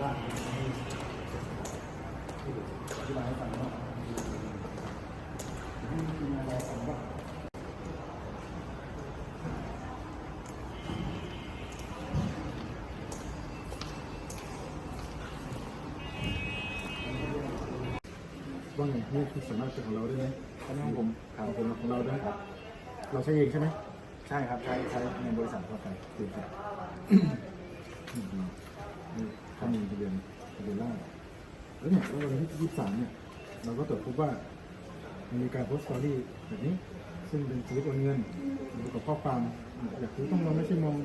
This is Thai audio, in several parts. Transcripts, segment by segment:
บ้างอธิบายให้ฟังว่ามีอะไรฟังว่าว่าไงนี่คือสามารถเป็นของเราได้ไหมอันนี้ของผมถามเป็นของเราได้ครับ เราใช้เองใช่ไหมใช่ครับ ใช้ใช้ในบริษัททั่วไปถูกครับ อืมนี่ถ้ามีทะเบียนทะเบียนราแล้วเนี่ยวันที่ยี่สามเนี่ยเราก็ตรวจพบว่ามีการโพสต์สตอรี่แบบนี้ ซึ่งเป็นสลิปโอนเงินอยู่กับข้อความอยากรู้ต้องเราไม่ใช่มอง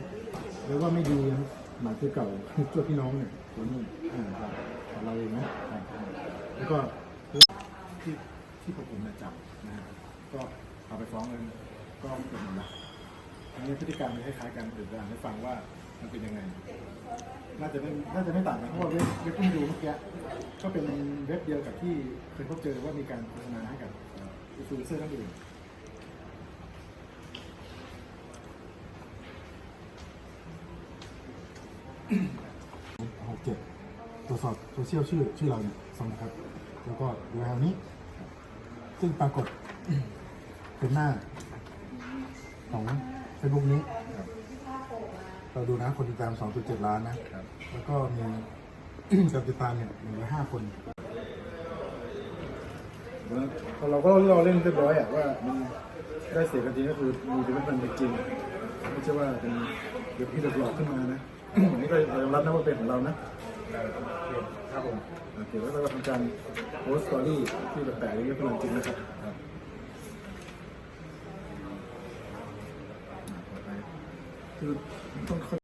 เลยว่าไม่ดีนะหมายคือเก่าตัวพี่น้องเนี่ยตัวนี้อ่าครับขอเราเองนะแล้วก็ที่ที่ผมมเนี่ยจับนะฮะก็เอาไปฟ้องเลยก็เกิดหมดละทั้งนี้พฤติกรรมมันคล้ายๆกันเดี๋ยวจะอ่านให้ฟังว่ามันเป็นยังไง น่าจะไม่น่าจะไม่ต่างกันเพราะว่าเว็บเว็บที่ดูเมื่อกี้ก็เป็นเว็บเดียวกับที่เคยพบเจอว่ามีการโฆษณาให้กับอินฟลูเอนเซอร์ท่านอื่นหกเจ็ดตรวจสอบโซเชียลชื่อชื่อเราเนี่ยสองครับ แล้วก็ดูทางนี้ ซึ่งปรากฏเป็นหน้าของเฟซบุ๊กนี้ เราดูนะคนติดตาม 2.7 ล้านนะ ครับ แล้วก็มีการติดตามเนี่ย105คน เราก็เราเล่นเรียบร้อยอะว่ามันได้เสียกันจริงก็คือมีเป็นมันเป็นจริงไม่ใช่ว่าเป็นเดี๋ยวพี่หลอกขึ้นมานะ อันนี้ก็เรายอมรับนะว่าเป็นของเรานะ ครับผม โอเคแล้วเราก็ทำการโพสต์สตอรี่ที่แปลกๆนี่ก็เป็นจริงนะครับ Euh, donc